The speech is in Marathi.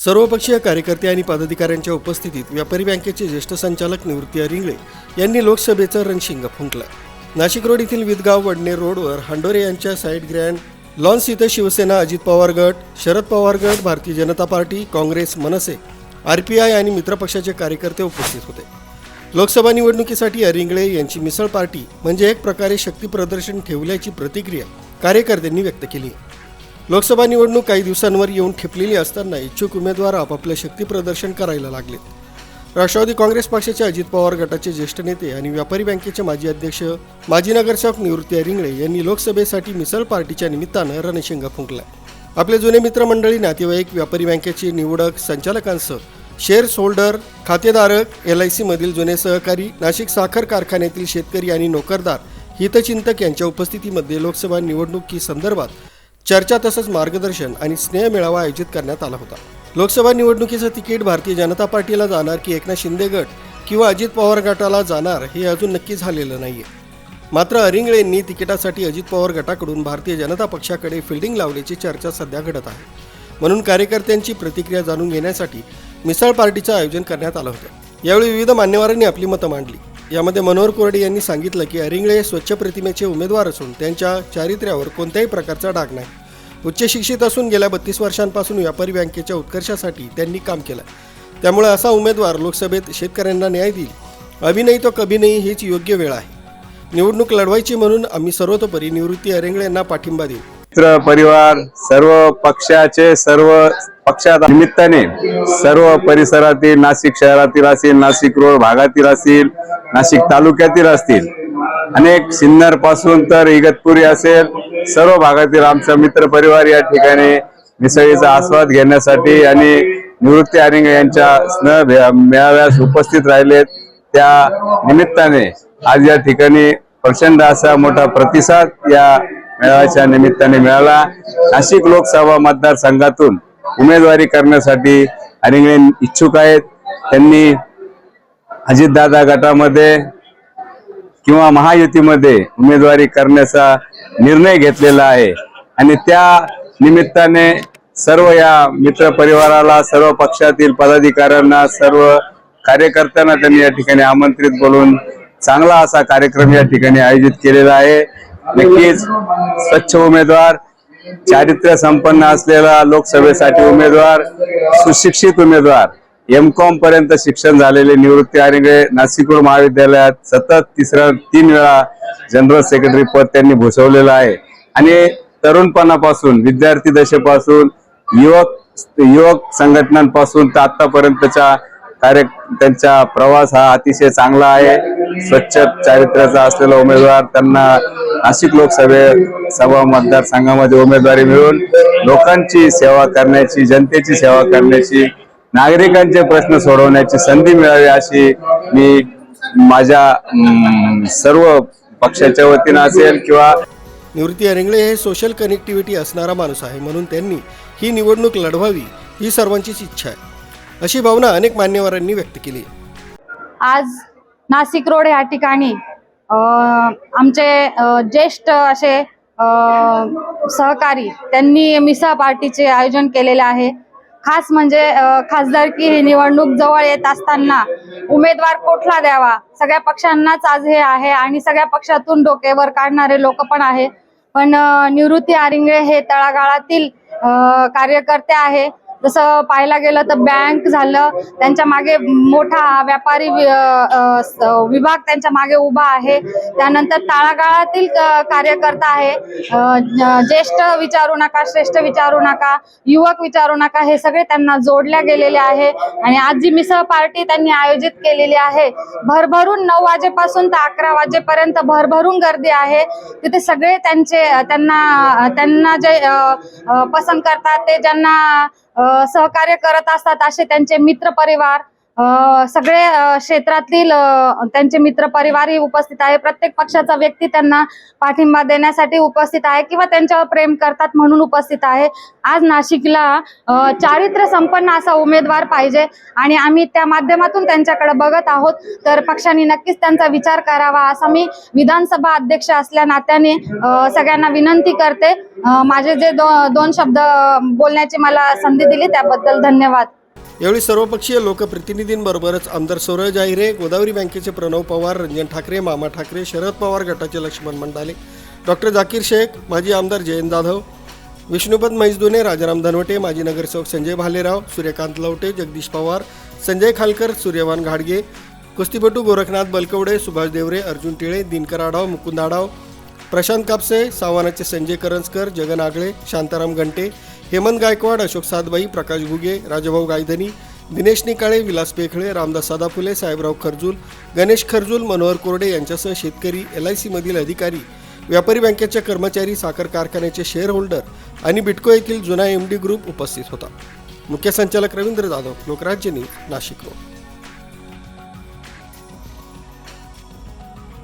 सर्वपक्षीय कार्यकर्ते आणि पदाधिकाऱ्यांच्या उपस्थितीत व्यापारी बँकेचे ज्येष्ठ संचालक निवृत्ती अरिंगळे यांनी लोकसभेचं रणशिंग फुंकलं. नाशिक रोड येथील विदगाव वडणे रोडवर हांडोरे यांच्या साईड ग्रँड लॉन्स इथं शिवसेना अजित पवार गट शरद पवार गट भारतीय जनता पार्टी काँग्रेस मनसे आर पी आय आणि मित्रपक्षाचे कार्यकर्ते उपस्थित होते. लोकसभा निवडणुकीसाठी अरिंगळे यांची मिसळ पार्टी म्हणजे एक प्रकारे शक्ती प्रदर्शन ठेवल्याची प्रतिक्रिया कार्यकर्त्यांनी व्यक्त केली लोकसभा निवडणूक काही दिवसांवर येऊन ठेपलेली असताना इच्छुक उमेदवार आपापलं शक्ती प्रदर्शन करायला लागले राष्ट्रवादी काँग्रेस पक्षाचे अजित पवार गटाचे ज्येष्ठ नेते आणि व्यापारी बँकेचे माजी अध्यक्ष माजी नगरसेवक निवृत्ती रिंगळे यांनी लोकसभेसाठी मिसळ पार्टीच्या निमित्तानं रणशिंग फुंकला आपले जुने मित्रमंडळी नातेवाईक व्यापारी बँकेचे निवडक संचालकांसह शेअर्स होल्डर खातेधारक एल आय सीमधील जुने सहकारी नाशिक साखर कारखान्यातील शेतकरी आणि नोकरदार हितचिंतक यांच्या उपस्थितीमध्ये लोकसभा निवडणुकीसंदर्भात चर्चा तसंच मार्गदर्शन आणि स्नेह मेळावा आयोजित करण्यात आला होता. लोकसभा निवडणुकीचं तिकीट भारतीय जनता पार्टीला जाणार की एकनाथ शिंदे गट किंवा अजित पवार गटाला जाणार हे अजून नक्की झालेलं नाहीये. मात्र अरिंगळेंनी तिकिटासाठी अजित पवार गटाकडून भारतीय जनता पक्षाकडे फिल्डिंग लावल्याची चर्चा सध्या घडत आहे. म्हणून कार्यकर्त्यांची प्रतिक्रिया जाणून घेण्यासाठी मिसळ पार्टीचं आयोजन करण्यात आलं होतं. यावेळी विविध मान्यवरांनी आपली मतं मांडली. यामध्ये मनोहर कोरडे यांनी सांगितलं की अरिंगळे हे स्वच्छ प्रतिमेचे उमेदवार असून त्यांच्या चारित्र्यावर कोणत्याही प्रकारचा डाग नाही. उच्च शिक्षित असून गेल्या बत्तीस वर्षांपासून व्यापारी बँकेच्या उत्कर्षासाठी त्यांनी काम केलं. त्यामुळे असा उमेदवार लोकसभेत शेतकऱ्यांना न्याय देईल. अभिनयी तो कभी नाही हीच योग्य वेळ आहे. निवडणूक लढवायची म्हणून आम्ही सर्वतोपरी निवृत्ती अरेंगळे यांना पाठिंबा देऊ. मित्र परिवार सर्व पक्षाचे सर्व पक्षात निमित्ताने सर्व परिसरातील नाशिक शहरातील असतील नाशिक रोड भागातील असतील नाशिक तालुक्यातील असतील अनेक सिन्नरपासून तर इगतपुरी असेल सर्व भागातील आमचा मित्र परिवार या ठिकाणी मिसळीचा आस्वाद घेण्यासाठी आणि निवृत्ती आरिंग यांच्या स्नेह मेळाव्यास उपस्थित राहिलेत. त्या निमित्ताने आज या ठिकाणी प्रचंड असा मोठा प्रतिसाद या मेळाव्याच्या निमित्ताने मिळाला. नाशिक लोकसभा मतदारसंघातून उमेदवारी करण्यासाठी अरिंगणे इच्छुक आहेत. त्यांनी अजितदादा गटामध्ये किंवा महायुतीमध्ये उमेदवारी करण्याचा निर्णय घेतलेला आहे. आणि त्या निमित्ताने सर्व या मित्र परिवाराला सर्व पक्षातील पदाधिकाऱ्यांना सर्व कार्यकर्त्यांना त्यांनी या ठिकाणी आमंत्रित बोलून चांगला असा कार्यक्रम या ठिकाणी आयोजित केलेला आहे. नक्कीच स्वच्छ उमेदवार चारित्र्य संपन्न असलेला लोकसभेसाठी उमेदवार सुशिक्षित उमेदवार एम कॉम पर्यंत शिक्षण झालेले निवृत्ती आणि नाशिक महाविद्यालयात सतत तिसऱ्या तीन वेळा जनरल सेक्रेटरी पद त्यांनी भूषवलेलं आहे. आणि तरुणपणापासून विद्यार्थी दशेपासून युवक युवक संघटनांपासून तर आतापर्यंतच्या कार्य त्यांचा प्रवास हा अतिशय चांगला आहे. स्वच्छ चारित्र्याचा असलेला उमेदवार त्यांना नाशिक लोकसभे सभा मतदारसंघामध्ये उमेदवारी मिळून लोकांची सेवा करण्याची जनतेची सेवा करण्याची नागरिकांचे प्रश्न सोडवण्याची संधी मिळावी अशी मी माझ्या सर्व पक्षाच्या वतीनं असेल किंवा निवृत्ती अरेंगळे हे सोशल कनेक्टिव्हिटी असणारा माणूस आहे म्हणून त्यांनी ही निवडणूक लढवावी ही सर्वांचीच इच्छा आहे. अशी भावना अनेक मान्यवरांनी व्यक्त केली. आज नाशिक रोड या ठिकाणी अ, आमचे ज्येष्ठ असे सहकारी त्यांनी मिसळ पार्टीचे आयोजन केलेले आहे. खास म्हणजे खासदारकी ही निवडणूक जवळ येत असताना उमेदवार कुठला द्यावा? सगळ्या पक्षांनाच आज हे आहे आणि सगळ्या पक्षातून डोकेवर काढणारे लोक पण आहे. पण निवृत्ती आरिंगळे हे तळागाळातील कार्यकर्ते आहे. जसं पाहायला गेलं तर बँक झालं त्यांच्या मागे मोठा व्यापारी विभाग त्यांच्या मागे उभा आहे. त्यानंतर तळागाळातील कार्यकर्ता आहे. ज्येष्ठ विचारू नका श्रेष्ठ विचारू नका युवक विचारू नका हे सगळे त्यांना जोडल्या गेलेले आहे. आणि आज जी मिसळ पार्टी त्यांनी आयोजित केलेली आहे. भरभरून नऊ वाजेपासून तर अकरा वाजेपर्यंत भरभरून गर्दी आहे. तिथे सगळे त्यांचे त्यांना त्यांना जे पसंत करतात ते ज्यांना सहकार्य करत असतात असे त्यांचे मित्र परिवार सगळे क्षेत्रातील त्यांचे मित्र परिवारही उपस्थित आहे. प्रत्येक पक्षाचा व्यक्ती त्यांना पाठिंबा देण्यासाठी उपस्थित आहे किंवा त्यांच्यावर प्रेम करतात म्हणून उपस्थित आहे. आज नाशिकला चारित्र्य संपन्न असा उमेदवार पाहिजे आणि आम्ही त्या माध्यमातून त्यांच्याकडे बघत आहोत. तर पक्षांनी नक्कीच त्यांचा विचार करावा असा मी विधानसभा अध्यक्ष असल्या नात्याने सगळ्यांना विनंती करते. माझे जे दो, दोन शब्द बोलण्याची मला संधी दिली त्याबद्दल धन्यवाद. यावेळी सर्वपक्षीय लोकप्रतिनिधींबरोबरच आमदार सौरज आहिरे गोदावरी बँकेचे प्रणव पवार रंजन ठाकरे मामा ठाकरे शरद पवार गटाचे लक्ष्मण मंडाले डॉक्टर जाकीर शेख माजी आमदार जयंत जाधव विष्णुपद मैसदुने राजाराम धनवटे माजी नगरसेवक संजय भालेराव सूर्यकांत लवटे जगदीश पवार संजय खालकर सूर्यवान घाडगे कुस्तीपटू गोरखनाथ बलकवडे सुभाष देवरे अर्जुन टिळे दिनकर आढाव मुकुंद आढाव प्रशांत कापसे सावानाचे संजय करंजकर जगन आगळे शांताराम घंटे हेमंत गायकवाड अशोक सातबाई प्रकाश घुगे राजभाऊ गायधनी दिनेश निकाळे विलास पेखळे रामदास सदाफुले साहेबराव खर्जूल गणेश खर्जूल मनोहर कोरडे यांच्यासह शेतकरी एल आय सीमधील अधिकारी व्यापारी बँकेच्या कर्मचारी साखर कारखान्याचे शेअर होल्डर आणि बिटको येथील जुना एम डी ग्रुप उपस्थित होता. मुख्य संचालक रवींद्र जाधव लोकराज्य न्यूज नाशिक